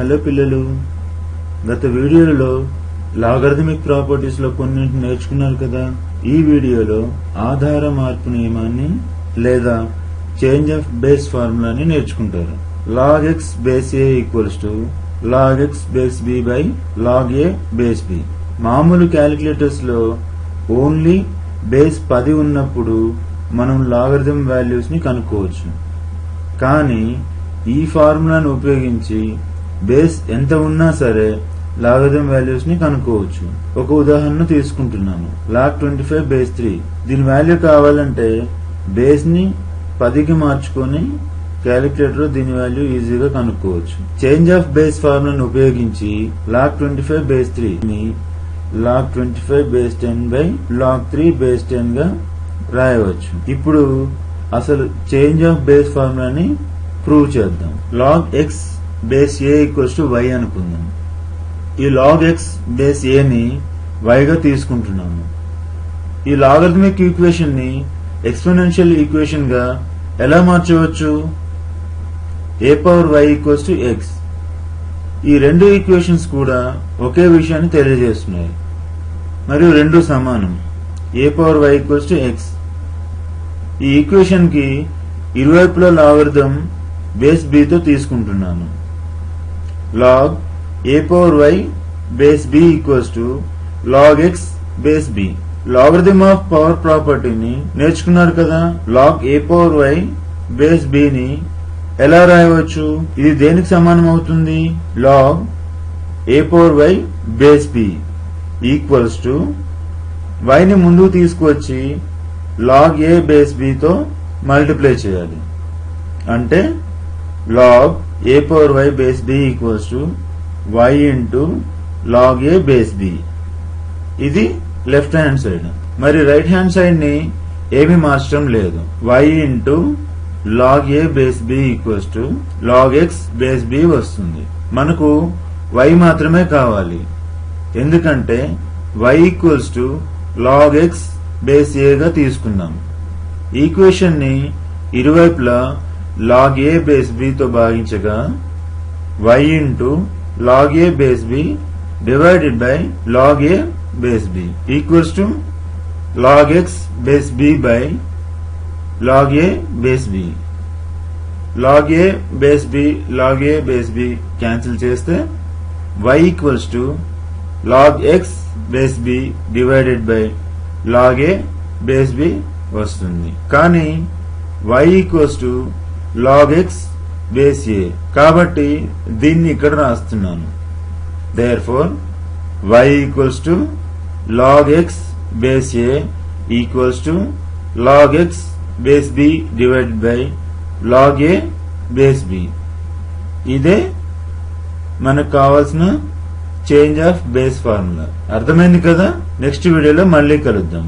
Hello పిల్లలు. గత వీడియోలో లాగరిథమిక్ ప్రాపర్టీస్లో కొన్నింటిని నేర్చుకున్నారు కదా. ఈ వీడియోలో ఆధార మార్పు నియమాన్ని లేదా చేంజ్ ఆఫ్ బేస్ ఫార్ములాని నేర్చుకుంటారు. Log x base a equals to log x base b by log a base b. మామూలు క్యాలిక్యులేటర్స్లో ఓన్లీ బేస్ పది ఉన్నప్పుడు మనం లాగరిథం వాల్యూస్ని కనుక్కోవచ్చు. కానీ ఈ ఫార్ములాను ఉపయోగించి బేస్ ఎంత ఉన్నా సరే లాగరిథం వాల్యూస్ని కనుక్కోవచ్చు. ఒక ఉదాహరణ తీసుకుంటున్నాను. Log twenty five base three. దీని వాల్యూ కావాలంటే బేస్ని పదికి మార్చుకొని క్యాలిక్యులేటర్ దీని వాల్యూ ఈజీగా కనుక్కోవచ్చు. చేంజ్ ఆఫ్ బేస్ ఫార్ములాను ఉపయోగించి log twenty five base three ని log twenty five base ten by log three base టెన్గా రాయవచ్చు. ఇప్పుడు అసలు చేంజ్ ఆఫ్ బేస్ ఫార్ములాని ప్రూవ్ చేద్దాం. Log x base a equals to y అనుకుందాం. ఈ లాగ్ ఎక్స్ బేస్ ఏని వైగా తీసుకుంటున్నాము. ఈ లాగరిథమిక్ ఈక్వేషన్ని ఈక్వేషన్గా ఈక్వేషన్గా ఎలా మార్చవచ్చు? A power y equals to x ఈ రెండు ఈక్వేషన్స్ కూడా ఒకే విషయాన్ని తెలియజేస్తున్నాయి. మరియు రెండు సమానం. A power y equals to x ఈ ఈక్వేషన్కి ఇరువైపులా లాగరిథం బేస్ బీతో తో తీసుకుంటున్నాను. Log a power y base b equals to log x base b logarithm of power ప్రాపర్టీని నేర్చుకున్నారు కదా? Log a power y base b ని ఎలా రాయవచ్చు? ఇది దేనికి సమానం అవుతుంది? Log a power y base b equals to వైని ని ముందుకు తీసుకువచ్చి లాగ్ ఏ బేస్ బి తో మల్టిప్లై చేయాలి. అంటే log a power y base b equals to y into log a base b ఇది లెఫ్ట్ హ్యాండ్ సైడ్ మరి రైట్ హ్యాండ్ సైడ్ని ఏమి మార్చడం లేదు. Y into log a base b equals to log x base b వస్తుంది. మనకు y మాత్రమే కావాలి. ఎందుకంటే y equals to log x base a గా తీసుకున్నాం. ఈక్వేషన్ని ఇరువైపులా లాగ్ ఏ బేస్ బి తో భాగించగా y into log a base b divided by log a base b equals to log x base b by log a base b log a base b log a base b cancel చేస్తే y equals to log x base b divided by log a base b వస్తుంది. కానీ y equals to log x base a కాబట్టి దీన్ని ఇక్కడ రాస్తున్నాను. Therefore y equals to log x base a equals to log x base b divided by log a base b ఇదే మనకు కావాల్సిన change of base formula అర్థమైంది కదా? Next వీడియోలో మళ్ళీ కలుద్దాం.